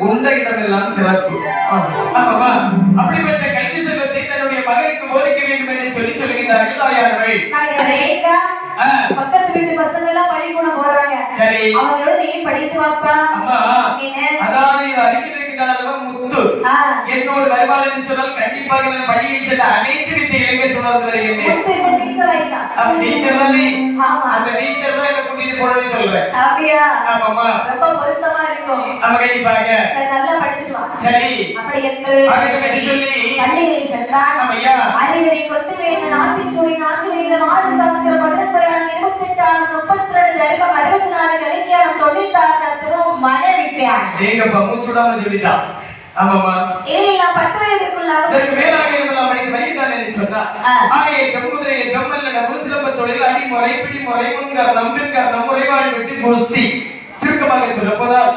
உண்ட இடமெல்லாம் சிறப்பு ஆமாவா அப்படிப்பட்ட கல்வி செல்வத்தை தன்னுடைய மகனுக்கு போதிக்க வேண்டும் என்று சொல்லி சொல்லுகின்றார்கள் தாயார்கள். பக்கத்து வீட்டு பசங்க எல்லாம் பள்ளிக்கூடம் போறாங்க. சரி. அவங்களோட நீ படித்து வாப்பா. அதாவது அறிக்கை இருக்கின்றதல்லவா முத்து என்னோடு வருவாள் என்று சொன்னால் கண்டிப்பாக நான் பள்ளியில் சென்ற அனைத்து தொடர்ந்து டீச்சர் தானே ஆமா. அந்த டீச்சர் தான் என்ன கூட்டிட்டு சொல்றேன். அப்படியா? ஆமாம்மா. ரொம்ப பொருத்தமா இருக்கும். நம்ம கண்டிப்பாக. நல்லா படிச்சுட்டு வா. சரி. அப்படி என்று சொல்லி பள்ளியை சென்றான் ஆமையா அறிவரை கொத்து நான்கு வேந்த மாத சாஸ்திர பதினெட்டாயிரம் இருபத்தி எட்டாயிரம் முப்பத்தி ரெண்டு தரிகம் அறுபத்தி நாலு கலைஞானம் தொண்ணூத்தாறு தத்துவம் மனவிக்கிறான் நீங்க மூச்சுடாம சொல்லிட்டா? ஆமாம்மா. இதில் நான் பத்து வயதிற்குள்ளாக இதற்கு மேலாக இருக்கலாம் என்று சொன்னார் ஆ. ஆகைய நபு சிலம்ப தொழில் அடிமுறை பிடிமுறை முன்கர் நம்பிற்கர் நம்முறை வாழ்விட்டு கோஷ்டி சுருக்கமாக சொல்ல போதால்.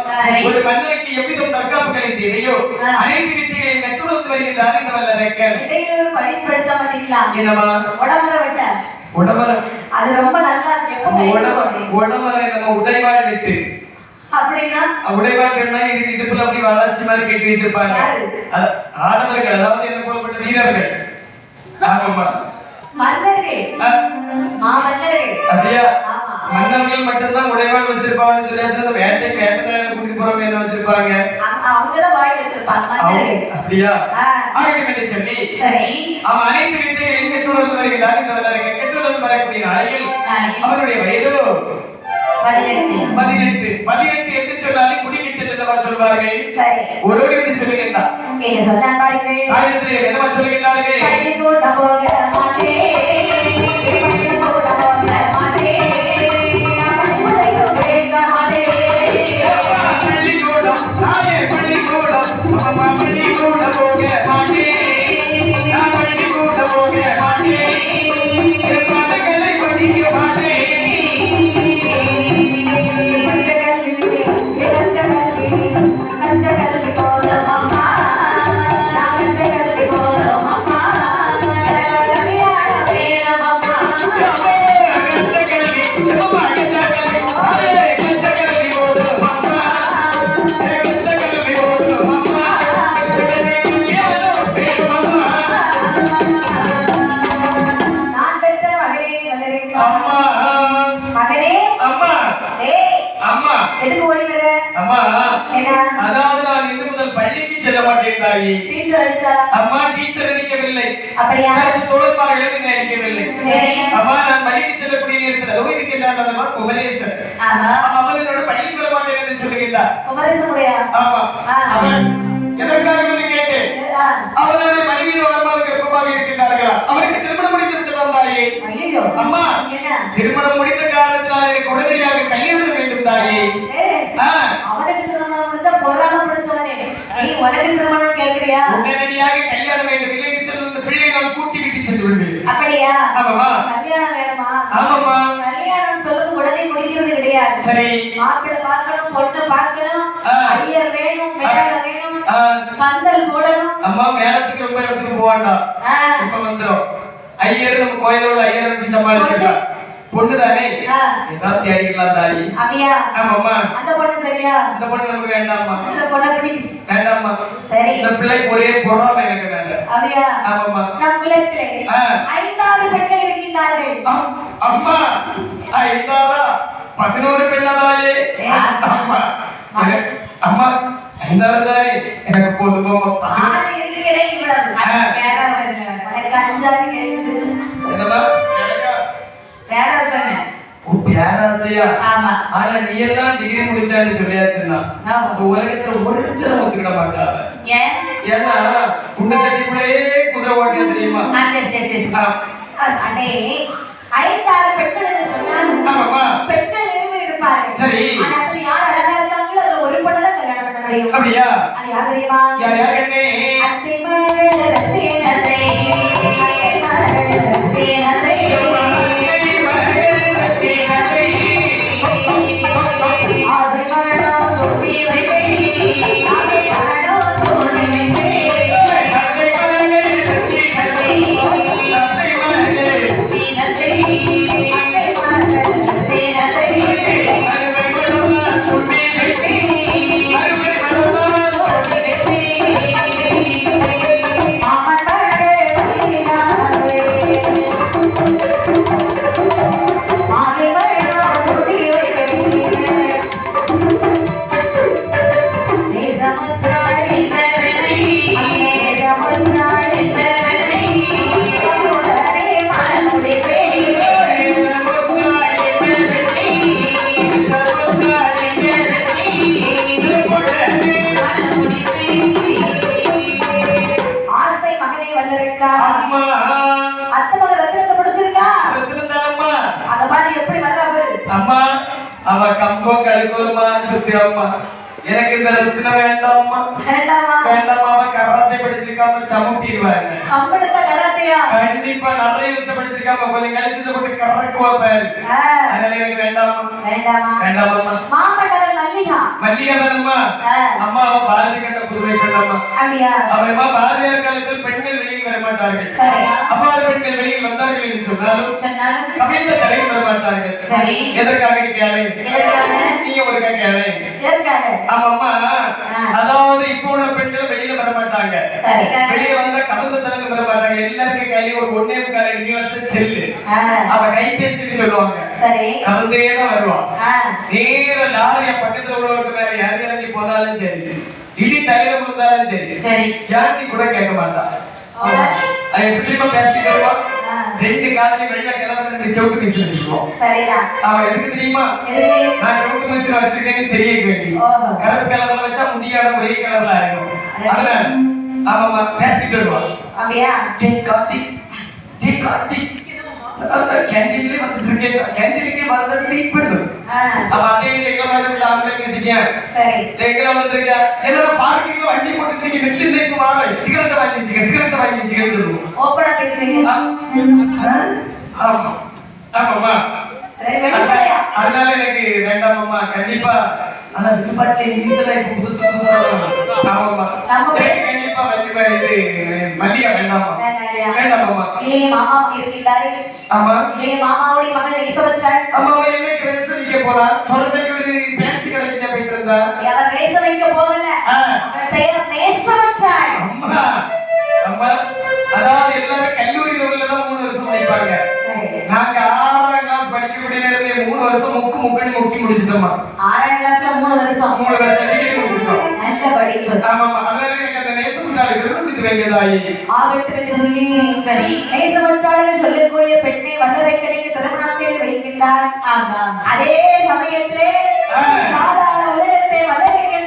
ஒரு மன்னருக்கு எவ்விதம் தற்காப்புகளை தேவையோ. அனைத்து வித்தைகளை கற்றுணர்ந்து வருகின்றார் இந்த வல்லரக்கர் இடையூறு படி படிச்சா பாத்தீங்களா என்னமா உடம்புல விட்ட. அது ரொம்ப நல்லா இருக்கு. நம்ம உடைவாள் வைத்து. அப்படின்னா உடைவாள் கண்ணா இது இடுப்புல அப்படி வளர்ச்சி மாதிரி கட்டி வச்சிருப்பாங்க. ஆடவர்கள் அதாவது என்ன போலப்பட்ட வீரர்கள்? ஆமாமா மன்னர்கள். ஆ. மாமன்னர்கள். அப்படியா? மன்னர்கள் மட்டும்தான் உடைவாள் வச்சிருப்பாங்கன்னு சொல்லி அந்த வேட்டைக்கு வேட்டை கூட்டிட்டு போறவங்க என்ன வச்சிருப்பாங்க? அவங்கதான் வாய் வச்சிருப்பாங்க அப்படியா? ஆ. ஆகட்டும் என்று சொல்லி சரி. அவன் அனைத்து வருகிறார் வரக்கூடிய. அவருடைய வயதோ? பதினெட்டு. பதினெட்டு. என்று சொன்னாலே குடிக்கிட்டு என்னவா சொல்வார்கள்? சரி. ஒருவர் என்று சொல்லுகின்றார் என்ன சொன்னா பாருங்கள். ஆயிரத்திலே என்னவா சொல்லுகின்றார்கள்? எனக்கு தோழப்பார்கள் என்னை அடிக்கவில்லை சரி. அம்மா நான் பள்ளிக்கு செல்லக்கூடிய நேரத்தில் அதோ இருக்கின்றான் குமரேசன் அவன் என்னோட பள்ளிக்கு வர மாட்டேன் என்று சொல்லுகின்றார். ஆமா. அவன் எதற்காக என்று கேட்டேன். அவனுடைய மனைவி வரமாக கர்ப்பமாக இருக்கின்றார்களா? அவருக்கு திருமணம் முடித்து விட்டதாம் தாயே அம்மா என்ன? திருமணம் முடிந்த காரணத்தினால் எனக்கு உடனடியாக கல்யாணம் வேண்டும் தாயே. அவனுக்கு திருமணம் முடிச்சா பொறாம முடிச்சவனே நீ உனக்கு திருமணம் உடனடியாக கல்யாணம் வேண்டும் இல்லை பிள்ளையை நான் கூட்டி விட்டு சென்று விடுவேன். அப்படியா? ஆமாமா கல்யாணம் வேணுமா? ஆமாமா கல்யாணம் சொல்றது உடனே முடிக்கிறது கிடையாது. சரி. மாப்பிள்ளை பார்க்கணும் பொண்ணு பார்க்கணும். ஐயர் வேணும் மேடம் வேணும் பந்தல் போடணும். அம்மா மேலத்துக்கு ரொம்ப இடத்துக்கு போவாண்டா இப்ப வந்துடும் ஐயர் நம்ம கோயிலோட ஐயர் வச்சு சமாளிச்சிருக்கா பொண்ணு தானே ஆ. ஏதாவது தேடிக்கலாம் தாயி. அப்படியா? ஆமாம்மா. அந்த பொண்ணு சரியா? இந்த பொண்ணு நமக்கு வேண்டாம்மா. இந்த பொண்ணை பிடி. வேண்டாம்மா. சரி. இந்த பிள்ளைக்கு ஒரே பொறாம எனக்கு வேண்டாம் அப்படியா? ஆமாம்மா. நம் குலத்திலே. ஐந்தாவது பெண்கள் இருக்கின்றார்கள். அம்- அம்மா. ஐந்தாரா பதினோரு பெண்ணாதாயே. அம்மா எனக்கு- அம்மா ஐந்தாறு தாயே. எனக்கு போதுமா ஆறு இருக்கிறே இவ்வளவு. உனக்கு அஞ்சாறு கேட்குது ஓ, பேராசையா ஆமா. ஆனா நீ எல்லாம் டிகிரி முடிச்சான்னு சொல்லியாச்சுன்னா உலகத்துல ஒருத்தர் ஒத்துக்கிட ஏன்? ஏன்னா குண்டு தட்டிக்குள்ளேயே குதிரை ஓட்டிய தெரியுமா? அண்ணே ஐந்தாறு பெண்கள் ஆமாம்மா. பெண்கள் இருவர் இருப்பார்கள் சரி. அதுல யார் அழகா இருக்காங்களோ அதுல ஒரு பொண்ணை தான் கல்யாணம் பண்ண முடியும். அப்படியா? அது யார் தெரியுமா? யார் யார் கண்ணே? அத்தை மகள் ரத்தினத்தை அத்தை மகள் ரத்தினத்தை ஆசை கழுக்குமா சுத்தி அம்மா. எனக்கு இந்த ரத்தினம் வேண்டாம்மா. வேண்டாமா வேண்டாமா அவன் கராத்தே படிச்சிருக்காம சமுட்டிடுவாங்க. கண்டிப்பா நிறைய யுத்தம் படிச்சிருக்காம கொஞ்சம் கழிச்சு போட்டு பாரு அதனால எனக்கு மல்லிகா. மல்லிகா தானம்மா அம்மா அவ பாரதி கண்ட புதுமை பெண்ணம்மா அப்படியா? அவரமா பாரதியார் காலத்தில் பெண்கள் வெளியில் வர மாட்டார்கள் அவ்வாறு பெண்கள் வெளியில் வந்தார்கள் என்று சொன்னாலும் கவிழ்ந்த தலையில் வர மாட்டார்கள் சரி. எதற்காக கேளு? நீங்க ஒரு கேளு. ஆமாம்மா. அதாவது இப்போ உள்ள பெண்கள் வெளியில வர மாட்டாங்க வெளியே வந்தா கலந்த தலையில் வர மாட்டாங்க எல்லாருக்கும் கையில ஒரு ஒன்னே முக்கால் யூனிவர்ஸ் செல்லு. அவ கைபேசின்னு சொல்லுவாங்க. சரி. கலந்தே தான் வருவான் நேர லாரிய பக்கத்துல உள்ளவங்களுக்கு மேல யார் இறங்கி போனாலும் சரி. இடி தலையில விழுந்தாலும் சரி. சரி. யார்ட்டி கூட கேட்க மாட்டா. ஆ. அது எப்படி பேசிட்டு வருவா. ஆ, ரெண்டு காலையும் வெள்ள கிளம்பி ரெண்டு செவுட்டு மிஸ் வச்சுக்குவோம் சரிதான். அவன் எதுக்கு தெரியுமா? நான் செவுட்டு வச்சிருக்கேன்னு தெரிய வேண்டி. கருப்பு கலர்ல வச்சா முடியாத ஒரே கலர்ல ஆயிடும். அதனால ஆமாமா பேசிட்டு வருவா. அப்படியா? டே கார்த்திக். டே கார்த்திக். இருக்கேன் கேன்டீனுக்கே வரதுக்கு வெயிட் பண்ணு ஆ, அப்ப அதே எங்க மாதிரி உள்ள ஆம்பளைங்க வச்சுக்கேன் சரி எங்களை வந்துருக்க என்னோட பார்க்கிங்ல வண்டி போட்டு நீங்க வாங்க வாங்கி வாங்கி ஓப்பனா பேசுறீங்க ஆமா ஆமாம்மா சரி அதனால எனக்கு வேண்டாமம்மா கண்டிப்பா ஆனா சிறுபாட்டு இங்கிலீஷ்ல இப்ப புதுசு புதுசா வரும். ஆமாம்மா நம்ம எனக்கு கண்டிப்பா மல்லிகா இது மல்லிகா வேண்டாமா வேண்டாம் இல்லையே மாமா இருக்கின்றாரே ஆமா. இல்லையே மாமாவுடைய மகள் இசவச்சாள் அம்மா அவன் என்னைக்கு ரேஸ் நிக்க போனா சொல்றதுக்கு ஒரு பேன்சி கடைக்கு போயிட்டு இருந்தா? அவர் நேச வைக்க போகல. அவர் பெயர் நேசவச்சாள் அம்மா. அம்மா. அதாவது எல்லாரும் கல்லூரி லெவல்ல தான் மூணு வருஷம் படிப்பாங்க. நாங்க ஆறாம் கிளாஸ் படிக்கக்கூடிய நேரத்துல மூணு வருஷம் முக்கு முக்குன்னு முக்கி முடிச்சிட்டோமா ஆறாம் கிளாஸ்ல மூணு வருஷம். மூணு வருஷம் நல்ல படிப்பு. ஆமாமா அதனால சொல்லக்கூடிய பெண்ணை வல்லரைக்கடைக்கு திருமணம் செய்து வைக்கின்றார் அதே சமயத்திலே. சாதாரண உலகத்தை வல்லரைக்கன்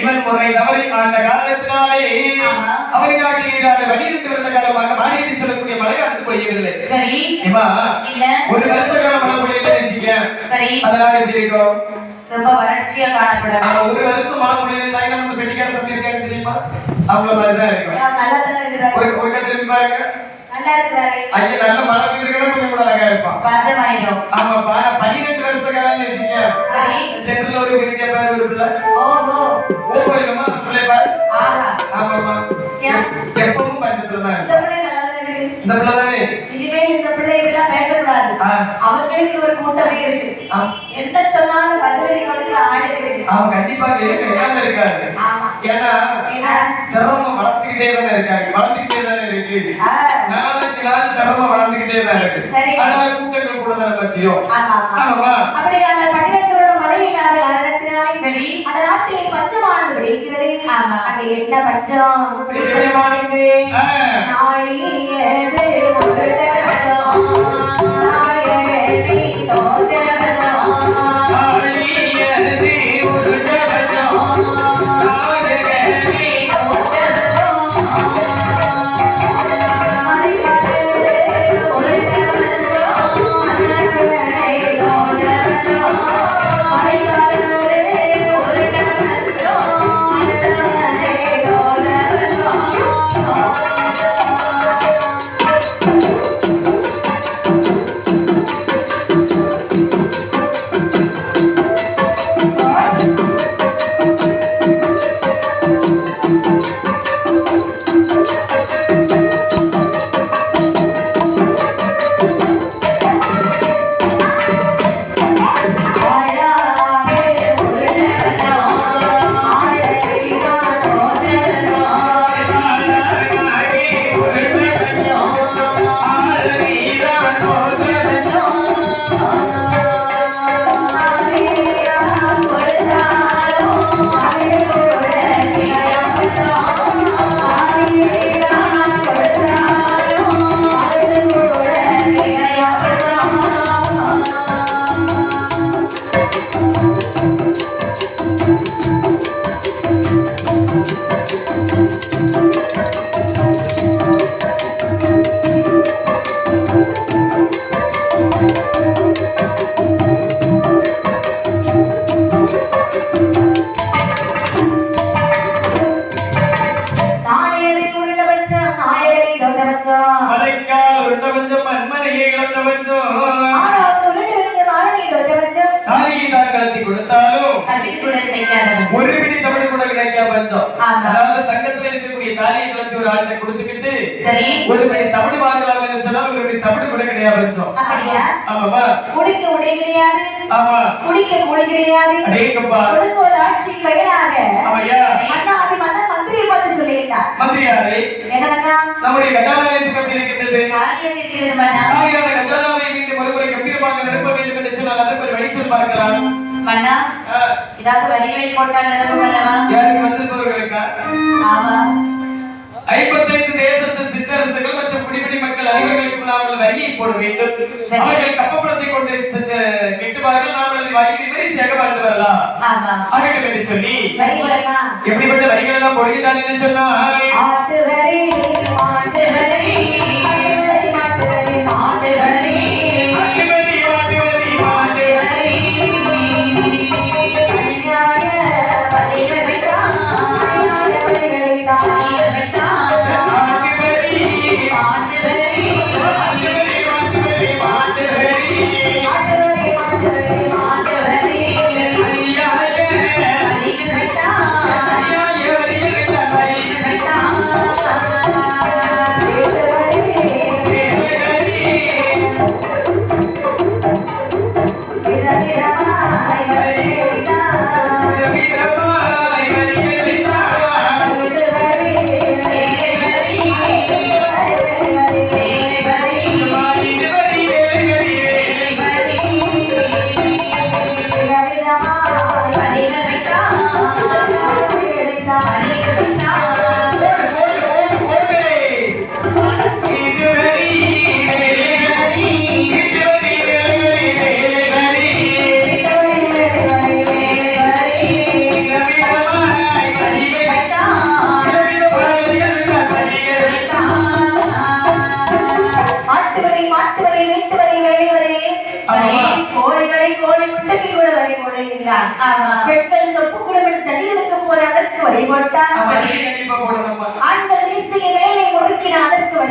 இவன் முறை தவறி அந்த காரணத்தினாலே. அவருக்காக வடிவிட்டு வந்த காலமாக மாறிட்டு சொல்லக்கூடிய மலையாளத்து பொழியவில்லை சரி. ஒரு வருஷ காலம் மழை வச்சுக்க சரி. அதனால எப்படி இருக்கும் ரொம்ப வறட்சியா காணப்படும். ஆனா ஒரு வருஷம் மழை பொழியல நம்ம கட்டிக்கார தம்பி இருக்காரு தெரியுமா? அவங்கள மாதிரிதான் இருக்கும். நல்லா தானே இருக்கிறாரு. ஒரு ஒரு திரும்பி பாருங்க. நல்லா இருக்கிறாரு. ஐயா நல்ல மழை பெய்யுறதுக்கு கொஞ்சம் கூட அழகா இருப்பான். பஞ்சமாயிடும் ஆமாப்பா பதினெட்டு வச்சுக்க சரி. சென்ட்ரல் ஒரு விரிஞ்ச பேர் ஒரு பிள்ளை ஓஹோ ஓப்போ இல்லமா பிள்ளை பாரு. ஆஹா. ஆமாப்பா ஏன்? எப்பவும் பஞ்சத்துல தான் இந்த பிள்ளை நல்லா தானே இருக்கு இந்த பிள்ளை தானே இனிமேல் இந்த பிள்ளை இப்படிலாம் பேசக்கூடாது. ஆ. அவங்களுக்கு ஒரு கூட்டமே இருக்கு. என்ன சொன்னாலும் பதிலடி கொடுக்க ஆடு இருக்கு அவன் கண்டிப்பா இருக்கு இல்லாம இருக்காது. ஆமா. ஏன்னா சிரமம் வளர்த்துக்கிட்டே தானே இருக்காங்க வளர்த்துக்கிட்டே தானே இருக்கு. நாளைக்கு நாள் சிரமம் வளர்ந்துக்கிட்டே தான் இருக்கு. சரி. அதனால கூட்டங்கள் கூட தானே பச்சியும் ஆமா, ஆமா. ஆமாவா அப்படி அந்த பட்டினத்தோட மழை இல்லாத காரணத்தினாலே சரி. அந்த நாட்டிலே பஞ்சமானது விளைகிறது. அங்க என்ன பஞ்சம்? விளைகிறது? கிடையாது. கொடுக்க ஒரு ஆட்சி ஆமையா அண்ணா அது மன்னன் மந்திரியை பார்த்து மந்திரியாரே. நம்முடைய காரியம் இருக்கிறது மன்னா. ஆகையால் கஜானாவை மீண்டும் ஒருமுறை கம்பீரமாக நிரப்ப வேண்டும் என்று சொன்னால் அதற்கு ஒரு வெளிச்சம் பார்க்கலாம். மன்னா ஆ, இதாவது வரிகளை போட்டால் நிரப்பும் அல்லவா? யாருக்கு வந்திருப்பவர்களுக்கா? ஆமா. ஐம்பத்தைந்து தேசத்து சிற்றரசுகள் மற்றும் குடிமணி மக்கள் அனைவர்களுக்கு நாங்கள் வரியை போட வேண்டும். அவர்கள் கப்பப்படத்தை கொண்டு கெட்டுவார்கள். நாம் அதை வரியை விமரிசையாக வாழ்ந்து வரலாம். ஆகட்டும் என்று சொல்லி எப்படிப்பட்ட வரிகள் எல்லாம் போடுகிறார் என்று சொன்னால்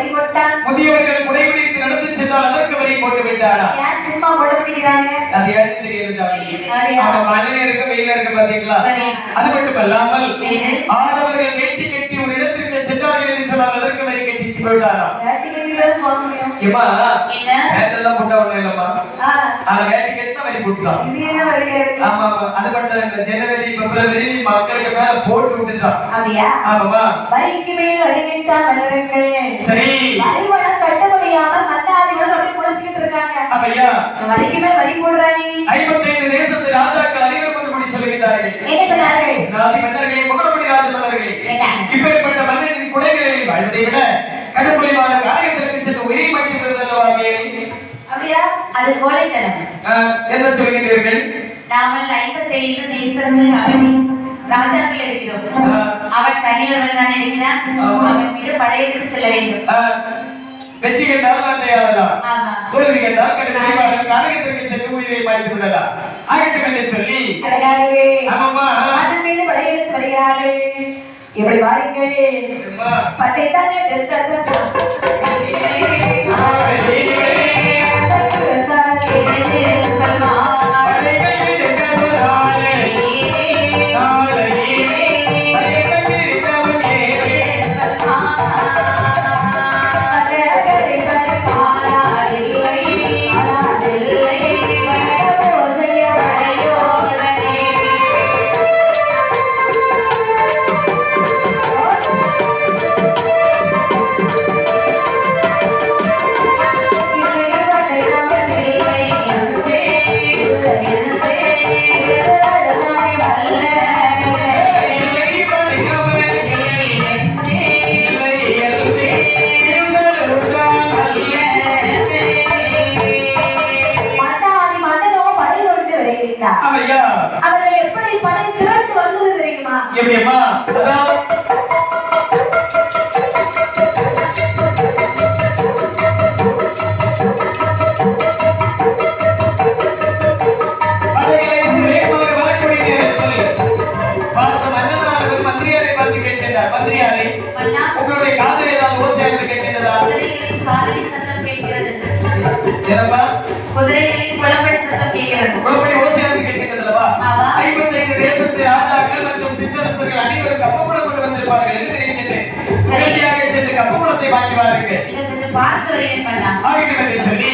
வரி போட்டார் முதியவர்கள் குடைபிடித்து நடந்து சென்றால் அதற்கு வரி போட்டு விட்டாரா சும்மா போட முடிகிறாங்க அது யாருக்கு? சரியா? அவன் மண்ணில இருக்க வெயில இருக்க பாத்தீங்களா சரி. அது மட்டும் அல்லாமல்? ஆடவர்கள் வெட்டி கட்டி ஒரு இடத்திற்கு சென்றார்கள் என்று சொன்னால் அதற்கு வரி கட்டி போயிட்டாரா வேட்டி கட்டிதான் போக முடியும் ஏமா என்ன? வேட்டெல்லாம் போட்டா ஒண்ணு இல்லம்மா ஆ, ஆனா வேட்டி கட்டி வரி போட்டுட்டான் இது என்ன இருக்கு? ஆமா அது மட்டும் இல்ல ஜனவரி பிப்ரவரி மக்களுக்கு மேல போட்டு விட்டுட்டான். அப்படியா? ஆமாமா வரிக்கு மேல் வரிவிட்டா மன்னர்கள் சரி. வரிவனம் கட்ட முடியாம மன்னாதிகளும் அப்படி குடிச்சுக்கிட்டு இருக்காங்க. அப்பையா? வரிக்கு மேல் வரி போடுறானே. ஐம்பத்தைந்து தேசத்து ராஜாக்கள் அனைவரும் வந்து முடி சொல்லுகிறார்கள் என்ன சொன்னார்கள்? ராஜ மன்னர்களே முகமடி ராஜ மன்னர்களே. இப்பேற்பட்ட மன்னரின் குடைகளில் வாழ்வதை விட கடுமொழிவாத ஆலயத்திற்கு சென்று உயிரை மாற்றி அல்லவாமே அப்படியா? அது கோழைத்தனம். என்ன சொல்கின்றீர்கள்? நாமல் ஐம்பத்தைந்து தேசத்து அப்படி ராஜாக்கள் இருக்கிறோம். அவன் தனியொருவன் தானே இருக்கிறான். அவன் மீது படையெடுத்து செல்ல வேண்டும். வெற்றி கண்டால் நன்மையாகலாம் ஆமா. தோல்வி கண்டால் கடுமையாக ஆலயத்திற்கு சென்று உயிரை மாற்றி விடலாம் ஆகட்டும் என்று சொல்லி. சரியாகவே. ஆமாம்மா. அதன் மீது படையெடுத்து வருகிறார்கள். இப்படி வாருங்கள். பட்டைத்தானே மன்னாதி ஏனப்பா குதிரைகளின் புலம்படி சத்தம் கேட்கிறது. குழப்படி ஓசையாக கேட்கின்றதல்லவா? ஆமா. ஐம்பத்தைந்து தேசத்து ராஜாக்கள் மற்றும் சிற்றரசர்கள் அனைவரும் கப்பகுளம் கொண்டு வந்திருப்பார்கள் என்று நினைக்கின்றேன். சரியாக சென்று கப்பகுளத்தை வாங்கி வாருங்கள். இதை சென்று பார்த்து வருகிறேன் பண்ணா ஆகிட்டு சொல்லி.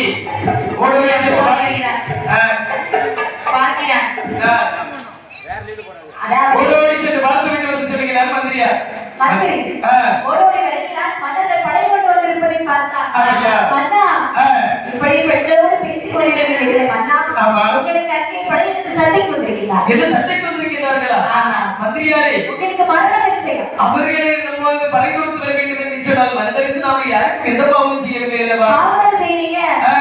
அதாவது ஓடோடி சென்று பார்த்து விட்டு வந்து சொல்லுகிறார் மந்திரியா. மந்திரி. ஓடோடி வருகிறார். மன்னர்கள் படை கொண்டு வந்திருப்பதை பார்த்தான். ஐயா. மன்னா. ஆ, இப்படி பெற்றோடு பேசிக் கொண்டிருக்கிறீர்களே மன்னா. உங்களுக்கு அங்கே படையெடுத்து சண்டைக்கு வந்திருக்கிறார். எது சண்டைக்கு வந்திருக்கிறார்களா. மந்திரியாரே. உங்களுக்கு மரண நிச்சயம் அவர்களை நம்ம பறிகொடுத்து வர வேண்டும் என்று சொன்னால் மனதிற்கு நாம யாருக்கும் எந்த பாவமும் செய்யவில்லை அல்லவா? பாவம் செய்றீங்க. ஆ,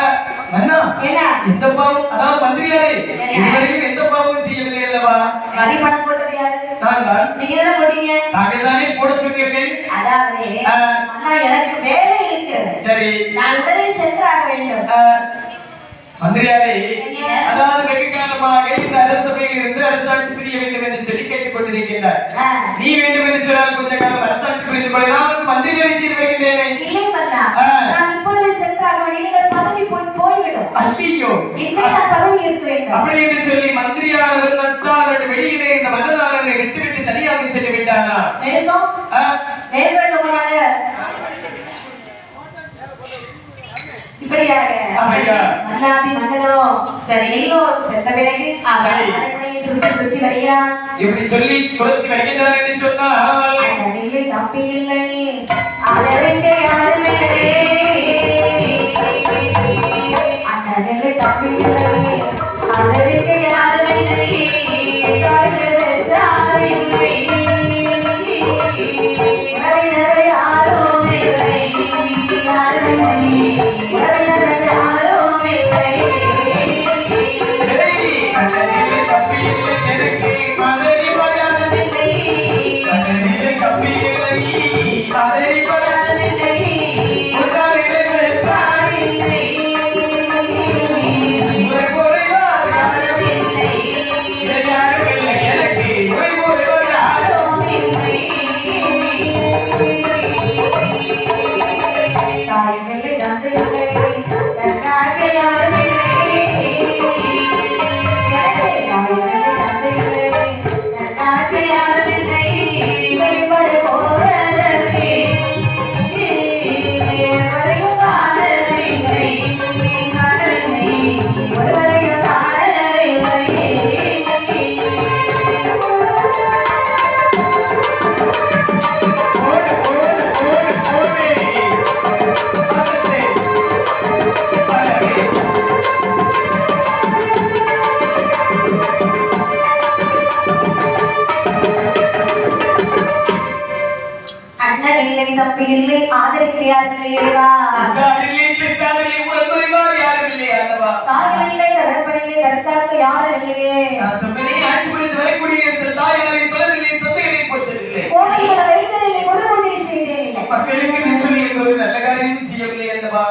மன்னா என்ன? எந்த பாவம்? அதாவது மந்திரியாரே என்ன? இதுவரையும் எந்த பாவமும் செய்யவில்லை அல்லவா? வரி பணம் போட்டது யாரு? தான் நீங்க தானே போட்டீங்க தாங்கள் தானே போட சொன்னீர்கள் அதாவது. அண்ணா எனக்கு வேலை இருக்கிறது. சரி. நான் உடனே சென்றாக வேண்டும். மந்திரியாரே என்ன? அதாவது வெகு காலமாக இந்த அரசபையில் இருந்து அரசாட்சி பிரிய வேண்டும் என்று சொல்லி கேட்டுக் கொண்டிருக்கின்றார். ஆ. நீ வேண்டும் என்று சொன்னால் கொஞ்ச காலம் அரசாட்சி புரிந்து கொள்ளலாம். மந்திரிகளை செய்து இல்லை மன்னா ஆ. நான் இப்பொழுது சென்றாக வேண்டும் நீங்கள் பதவி போய் போய்விடும் ஐயோ இன்றே நான் பதவி ஏற்க வேண்டும். அப்படி என்று சொல்லி மந்திரியானவர் நட்டாளர் வெளியிலே இந்த மன்னனாளரை விட்டுவிட்டு தனியாக சென்று விட்டானா ஆ, நேசம் போனாங்க இப்படியாக. மன்னாதி மன்னனோ சரி எல்லோரும் சென்ற பிறகு. அரண்மனையை சுற்றி சுற்றி வருகிறான் இப்படி சொல்லி துரத்தி வருகின்றார் என்று சொன்னால்? அண்ணனில்லை தப்பி இல்லை அதற்கு யாருமே மக்களுக்கு என்று சொல்லி ஒரு நல்ல காரியம் செய்யவில்லை அல்லவா?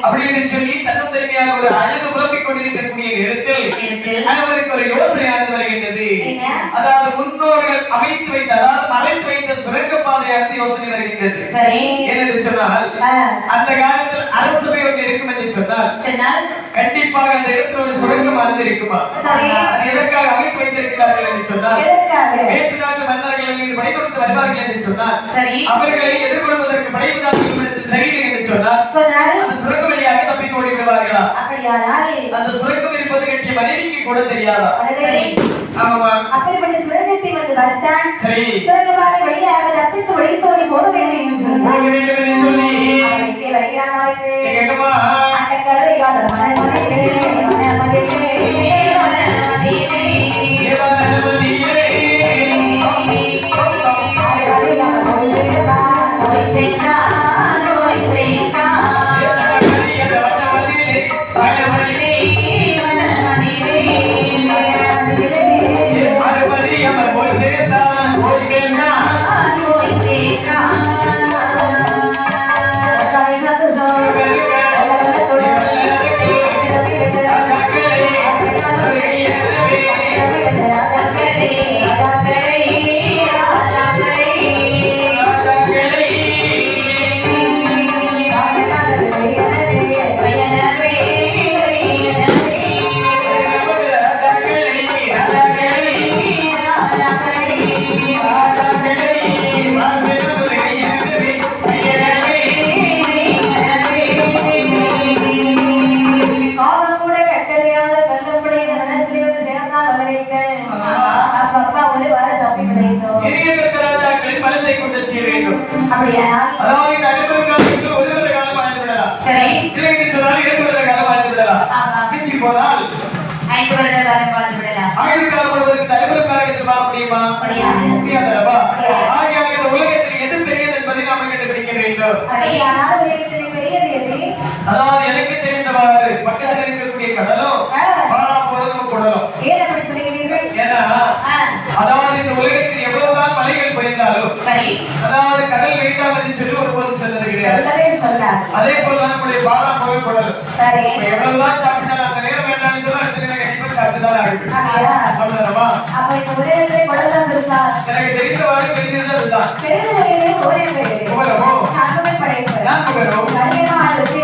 அப்படி என்று சொல்லி தன்னும் தனிமையாக ஒரு அழகு புலம்பிக் கொண்டிருக்கக்கூடிய நேரத்தில் நேரத்தில் கணவருக்கு ஒரு யோசனையானது வருகின்றது? அதாவது முன்னோர்கள் அமைத்து வைத்த அதாவது மறைத்து வைத்த சுரங்க பாதையானது யோசனை வருகின்றது. சொன்னால் அந்த காலத்தில் அரசபை ஒன்று இருக்கும் என்று சொன்னால் சொன்னால்? கண்டிப்பாக அந்த இடத்துல ஒரு சுரங்கமானது இருக்குமா எதற்காக அமைத்து வைத்திருக்கிறார்கள் என்று சொன்னால் வேற்று நாட்டு மன்னர்கள் மீது படை கொடுத்து வருவார்கள் என்று சொன்னால் சரி. அவர்களை எதிர்கொள்வதற்கு படைபுதாசிகள் சரியில்லை என்று சொன்னால்? அந்த சுரங்க வழியாக தப்பித்து ஓடி விடுவார்களா அந்த சுரங்கம் இருப்பது கட்டிய மனைவிக்கு கூட தெரியாதா? ஆமாமா அப்பேற்பட்ட சுரங்கத்தை வந்து பார்த்தான் சரி. சுரங்கப்பாதை வழியாக தப்பித்து முடியுமா முடியாது. ஆகையால் இந்த உலகத்தில் எது பெரியது என்பதை நாம் கண்டுபிடிக்க வேண்டும். அதாவது எனக்கு தெரிந்தவாறு பக்கத்தில் இருக்கக்கூடிய குடலும் ஏன் அப்படி சொல்லுகிறீர்கள்? ஏன்னா அதாவது இந்த உலகத்தில் எவ்வளவுதான் மலைகள் பொழிந்தாலும் சரி. அதாவது கடல் வேண்டாம் சொல்லி ஒருபோதும் செல்வது கிடையாது. அதே போலதான் நம்முடைய பாலா போக குடலும் எவ்வளவுதான் சாப்பிட்டாலும் அப்படிதான் அவ்வளவுதானமா அப்ப இந்த ஒரே இடத்துல குழந்தை இருக்கா எனக்கு தெரிந்த வரை பெரியதா இருந்தா பெரிய நான் படைப்பேன் நான் படைப்பேன் கரியமானது